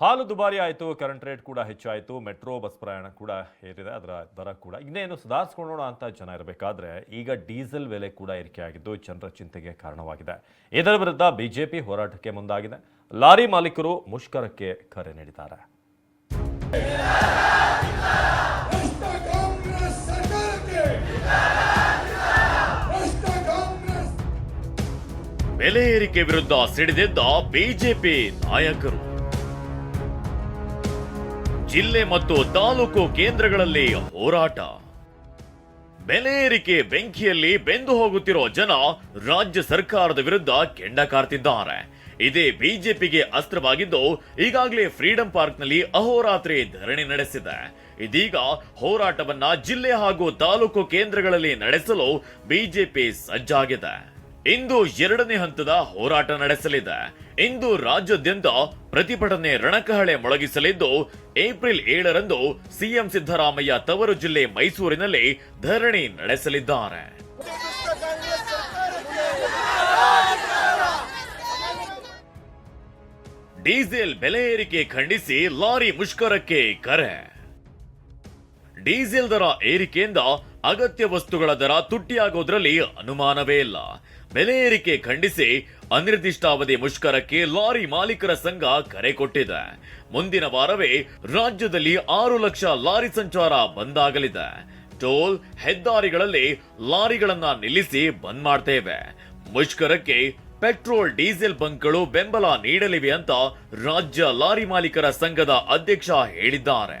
ಹಾಲು ದುಬಾರಿ ಆಯಿತು ಕರೆಂಟ್ ರೇಟ್ ಕೂಡ ಹೆಚ್ಚಾಯಿತು ಮೆಟ್ರೋ ಬಸ್ ಪ್ರಯಾಣ ಕೂಡ ಏರಿದೆ, ಅದರ ದರ ಕೂಡ ಇನ್ನೇನು ಸುಧಾರಿಸ್ಕೊಳ್ಳೋಣ ಅಂತ ಜನ ಇರಬೇಕಾದ್ರೆ ಈಗ ಡೀಸೆಲ್ ಬೆಲೆ ಕೂಡ ಏರಿಕೆ ಆಗಿದ್ದು ಜನರ ಚಿಂತೆಗೆ ಕಾರಣವಾಗಿದೆ. ಇದರ ವಿರುದ್ಧ ಬಿಜೆಪಿ ಹೋರಾಟಕ್ಕೆ ಮುಂದಾಗಿದೆ. ಲಾರಿ ಮಾಲೀಕರು ಮುಷ್ಕರಕ್ಕೆ ಕರೆ ನೀಡಿದ್ದಾರೆ. ಬೆಲೆ ಏರಿಕೆ ವಿರುದ್ಧ ಸಿಡಿದಿದ್ದ ಬಿಜೆಪಿ ನಾಯಕರು. ಜಿಲ್ಲೆ ಮತ್ತು ತಾಲೂಕು ಕೇಂದ್ರಗಳಲ್ಲಿ ಹೋರಾಟ. ಬೆಲೆ ಏರಿಕೆ ಬೆಂಕಿಯಲ್ಲಿ ಬೆಂದು ಹೋಗುತ್ತಿರೋ ಜನ ರಾಜ್ಯ ಸರ್ಕಾರದ ವಿರುದ್ಧ ಕೆಂಡ ಕಾರ್ತಿದ್ದಾರೆ. ಇದೇ ಬಿಜೆಪಿಗೆ ಅಸ್ತ್ರವಾಗಿದ್ದು, ಈಗಾಗಲೇ ಫ್ರೀಡಂ ಪಾರ್ಕ್ನಲ್ಲಿ ಅಹೋರಾತ್ರಿ ಧರಣಿ ನಡೆಸಿದೆ. ಇದೀಗ ಹೋರಾಟವನ್ನ ಜಿಲ್ಲೆ ಹಾಗೂ ತಾಲೂಕು ಕೇಂದ್ರಗಳಲ್ಲಿ ನಡೆಸಲು ಬಿಜೆಪಿ ಸಜ್ಜಾಗಿದೆ. ಇಂದು ಎರಡನೇ ಹಂತದ ಹೋರಾಟ ನಡೆಸಲಿದೆ. ಇಂದು ರಾಜ್ಯಾದ್ಯಂತ ಪ್ರತಿಭಟನೆ ರಣಕಹಳೆ ಮೊಳಗಿಸಲಿದ್ದು, ಏಪ್ರಿಲ್ ಏಳರಂದು ಸಿಎಂ ಸಿದ್ದರಾಮಯ್ಯ ತವರು ಜಿಲ್ಲೆ ಮೈಸೂರಿನಲ್ಲಿ ಧರಣಿ ನಡೆಸಲಿದ್ದಾರೆ. ಡೀಸೆಲ್ ಬೆಲೆ ಏರಿಕೆ ಖಂಡಿಸಿ ಲಾರಿ ಮುಷ್ಕರಕ್ಕೆ ಕರೆ. ಡೀಸೆಲ್ ದರ ಏರಿಕೆಯಿಂದ ಅಗತ್ಯ ವಸ್ತುಗಳ ದರ ತುಟ್ಟಿಯಾಗೋದ್ರಲ್ಲಿ ಅನುಮಾನವೇ ಇಲ್ಲ. ಬೆಲೆ ಏರಿಕೆ ಖಂಡಿಸಿ ಅನಿರ್ದಿಷ್ಟಾವಧಿ ಮುಷ್ಕರಕ್ಕೆ ಲಾರಿ ಮಾಲೀಕರ ಸಂಘ ಕರೆ ಕೊಟ್ಟಿದೆ. ಮುಂದಿನ ವಾರವೇ ರಾಜ್ಯದಲ್ಲಿ ಆರು ಲಕ್ಷ ಲಾರಿ ಸಂಚಾರ ಬಂದಾಗಲಿದೆ. ಟೋಲ್ ಹೆದ್ದಾರಿಗಳಲ್ಲಿ ಲಾರಿಗಳನ್ನ ನಿಲ್ಲಿಸಿ ಬಂದ್ ಮಾಡ್ತೇವೆ. ಮುಷ್ಕರಕ್ಕೆ ಪೆಟ್ರೋಲ್, ಡೀಸೆಲ್ ಬಂಕ್ಗಳು ಬೆಂಬಲ ನೀಡಲಿವೆ ಅಂತ ರಾಜ್ಯ ಲಾರಿ ಮಾಲೀಕರ ಸಂಘದ ಅಧ್ಯಕ್ಷ ಹೇಳಿದ್ದಾರೆ.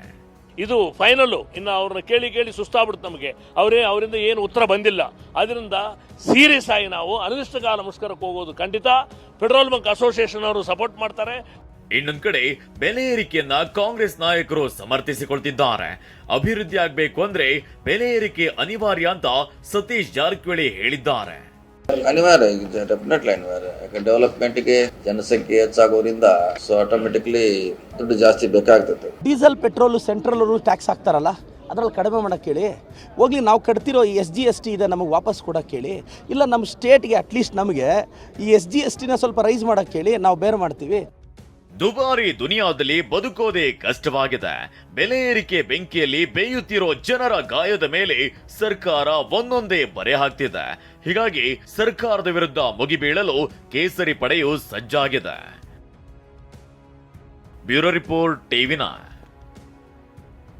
ಇದು ಫೈನಲ್ಲು. ಇನ್ನು ಅವ್ರನ್ನ ಕೇಳಿ ಕೇಳಿ ಸುಸ್ತಾಗ್ಬಿಡುತ್ತೆ ನಮಗೆ. ಅವರೇ ಅವರಿಂದ ಏನು ಉತ್ತರ ಬಂದಿಲ್ಲ. ಅದರಿಂದ ಸೀರಿಯಸ್ ಆಗಿ ನಾವು ಅನಿರ್ದಿಷ್ಟಕಾಲ ಮುಷ್ಕರಕ್ಕೆ ಹೋಗೋದು ಖಂಡಿತ. ಪೆಟ್ರೋಲ್ ಬಂಕ್ ಅಸೋಸಿಯೇಷನ್ ಅವರು ಸಪೋರ್ಟ್ ಮಾಡ್ತಾರೆ. ಇನ್ನೊಂದು ಕಡೆ ಬೆಲೆ ಏರಿಕೆಯನ್ನ ಕಾಂಗ್ರೆಸ್ ನಾಯಕರು ಸಮರ್ಥಿಸಿಕೊಳ್ತಿದ್ದಾರೆ. ಅಭಿವೃದ್ಧಿ ಆಗಬೇಕು ಅಂದ್ರೆ ಬೆಲೆ ಏರಿಕೆ ಅನಿವಾರ್ಯ ಅಂತ ಸತೀಶ್ ಜಾರಕಿಹೊಳಿ ಹೇಳಿದ್ದಾರೆ. ಅನಿವಾರ್ಯ ಡೆಫಿನೆಟ್ಲಿ ಅನಿವಾರ್ಯ. ಯಾಕೆ ಡೆವಲಪ್ಮೆಂಟ್ಗೆ ಜನಸಂಖ್ಯೆ ಹೆಚ್ಚಾಗೋದ್ರಿಂದ ಸೊ ಆಟೋಮೆಟಿಕ್ಲಿ ದುಡ್ಡು ಜಾಸ್ತಿ ಬೇಕಾಗ್ತದೆ. ಡೀಸೆಲ್ ಪೆಟ್ರೋಲು ಸೆಂಟ್ರಲ್ ಅವರು ಟ್ಯಾಕ್ಸ್ ಹಾಕ್ತಾರಲ್ಲ, ಅದರಲ್ಲಿ ಕಡಿಮೆ ಮಾಡೋಕ್ಕೆ ಹೇಳಿ ಹೋಗ್ಲಿ, ನಾವು ಕಟ್ತಿರೋ ಈ ಎಸ್ ಜಿ ಎಸ್ ಟಿ ಇದೆ ನಮಗೆ ವಾಪಸ್ ಕೊಡೋಕ್ಕೆ ಹೇಳಿ ಇಲ್ಲ ನಮ್ಮ ಸ್ಟೇಟ್ಗೆ ಅಟ್ಲೀಸ್ಟ್ ನಮಗೆ ಈ ಎಸ್ ಜಿ ಎಸ್ ಟಿನ ಸ್ವಲ್ಪ ರೈಸ್ ಮಾಡೋಕ್ಕೆ ಹೇಳಿ ನಾವು ಬೇರೆ ಮಾಡ್ತೀವಿ. ದುಬಾರಿ ದುನಿಯಾದಲ್ಲಿ ಬದುಕೋದೇ ಕಷ್ಟವಾಗಿದೆ. ಬೆಲೆ ಏರಿಕೆ ಬೆಂಕಿಯಲ್ಲಿ ಬೇಯುತ್ತಿರೋ ಜನರ ಗಾಯದ ಮೇಲೆ ಸರ್ಕಾರ ಒಂದೊಂದೇ ಬರೆ ಹಾಕ್ತಿದೆ. ಹೀಗಾಗಿ ಸರ್ಕಾರದ ವಿರುದ್ಧ ಮುಗಿಬೀಳಲು ಕೇಸರಿ ಪಡೆಯು ಸಜ್ಜಾಗಿದೆ. Bureau report TV nine.